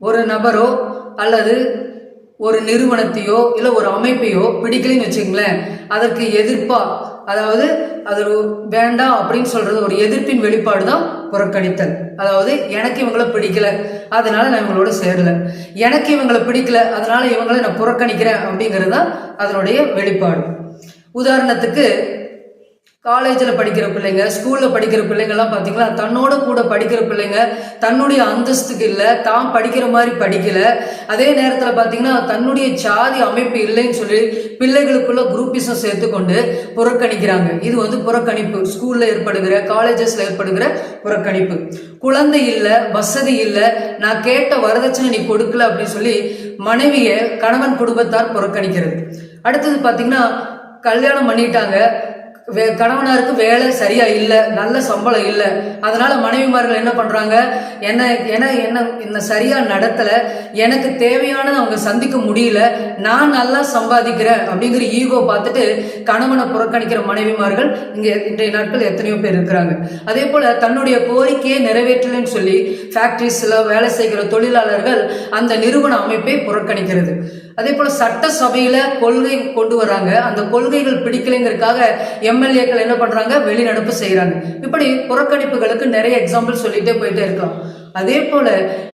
ஒரு நபரோ அல்லது ஒரு நிறுவனத்தையோ இல்லை ஒரு அமைப்பையோ பிடிக்கலன்னு வச்சுங்களேன் அதற்கு எதிர்ப்பா அதாவது அது ஒரு வேண்டாம் அப்படின்னு சொல்றது ஒரு எதிர்ப்பின் வெளிப்பாடு தான் புறக்கணித்தல். அதாவது எனக்கு இவங்கள பிடிக்கல அதனால நான் இவங்களோட சேரல. எனக்கு இவங்களை பிடிக்கல அதனால இவங்களை நான் புறக்கணிக்கிறேன் அப்படிங்கிறது தான் அதனுடைய வெளிப்பாடு. உதாரணத்துக்கு காலேஜில் படிக்கிற பிள்ளைங்க ஸ்கூலில் படிக்கிற பிள்ளைங்கள்லாம் பார்த்தீங்களா தன்னோட கூட படிக்கிற பிள்ளைங்க தன்னுடைய அந்தஸ்துக்கு இல்லை தான் படிக்கிற மாதிரி படிக்கல. அதே நேரத்தில் பார்த்தீங்கன்னா தன்னுடைய சாதி அமைப்பு இல்லைன்னு சொல்லி பிள்ளைகளுக்குள்ள குரூப்பிசம் சேர்த்துக்கொண்டு புறக்கணிக்கிறாங்க. இது வந்து புறக்கணிப்பு. ஸ்கூலில் ஏற்படுகிற காலேஜஸில் ஏற்படுகிற புறக்கணிப்பு. குழந்தை இல்லை வசதி இல்லை நான் கேட்ட வரதட்சணை நீ கொடுக்கல அப்படின்னு சொல்லி மனைவியை கணவன் குடும்பத்தார் புறக்கணிக்கிறது. அடுத்தது பார்த்தீங்கன்னா கல்யாணம் பண்ணிட்டாங்க. வே கணவனாருக்கு வேலை சரியா இல்லை நல்ல சம்பளம் இல்லை. அதனால மனைவிமார்கள் என்ன பண்றாங்க? என்ன என்ன என்ன என்ன சரியா நடத்தல. எனக்கு தேவையானதை அவங்க சந்திக்க முடியல. நான் நல்லா சம்பாதிக்கிறேன் அப்படிங்கிற ஈகோ பார்த்துட்டு கணவனை புறக்கணிக்கிற மனைவிமார்கள் இங்கே இன்றைய நாட்கள் எத்தனையோ பேர் இருக்கிறாங்க. அதே போல தன்னுடைய கோரிக்கையை நிறைவேற்றலைன்னு சொல்லி ஃபேக்ட்ரிஸில் வேலை செய்கிற தொழிலாளர்கள் அந்த நிறுவன அமைப்பை புறக்கணிக்கிறது. அதே போல சட்டசபையில கொள்கை கொண்டு வராங்க. அந்த கொள்கைகள் பிடிக்கலைங்கிறதுக்காக எம்எல்ஏக்கள் என்ன பண்றாங்க? வெளிநடப்பு செய்யறாங்க இப்படி புறக்கணிப்புகளுக்கு நிறைய எக்ஸாம்பிள் சொல்லிட்டே போயிட்டே இருக்கலாம். அதே போல